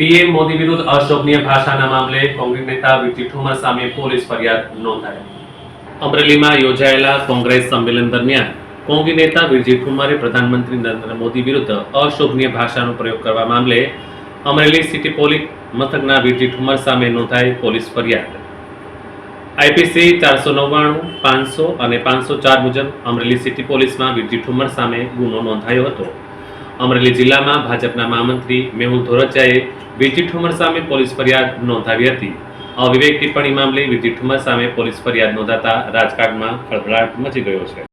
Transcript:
PM Modi વિરુદ્ધ અશોભનીય ભાષાના મામલે કોંગ્રેસ નેતા ઠુમર સામે પોલીસ ફરિયાદ નોંધાઈ. અમરેલીમાં યોજાયેલા કોંગ્રેસ સંમેલન દરમિયાન કોંગી નેતા વિરજી ઠુમરે પ્રધાનમંત્રી નરેન્દ્ર મોદી વિરુદ્ધ અશોભનીય ભાષાનો પ્રયોગ કરવા મામલે અમરેલી સિટી પોલીસ મથકના વિરજી ઠુમર સામે નોંધાઈ પોલીસ ફરિયાદ. આઈપીસી ચારસો નવ્વાણું, પાંચસો અને પાંચસો ચાર મુજબ અમરેલી સિટી પોલીસમાં વિરજી સામે ગુનો નોંધાયો હતો. અમરેલી જિલ્લામાં ભાજપના મહામંત્રી મેહુલ ધોરચાએ વિરજી ઠુમર સામે પોલીસ ફરિયાદ નોંધાવી હતી. અવિવેક ટિપ્પણી મામલે વિરજી ઠુમર સામે પોલીસ ફરિયાદ નોંધાતા રાજકારણમાં ખળભળાટ મચી ગયો છે.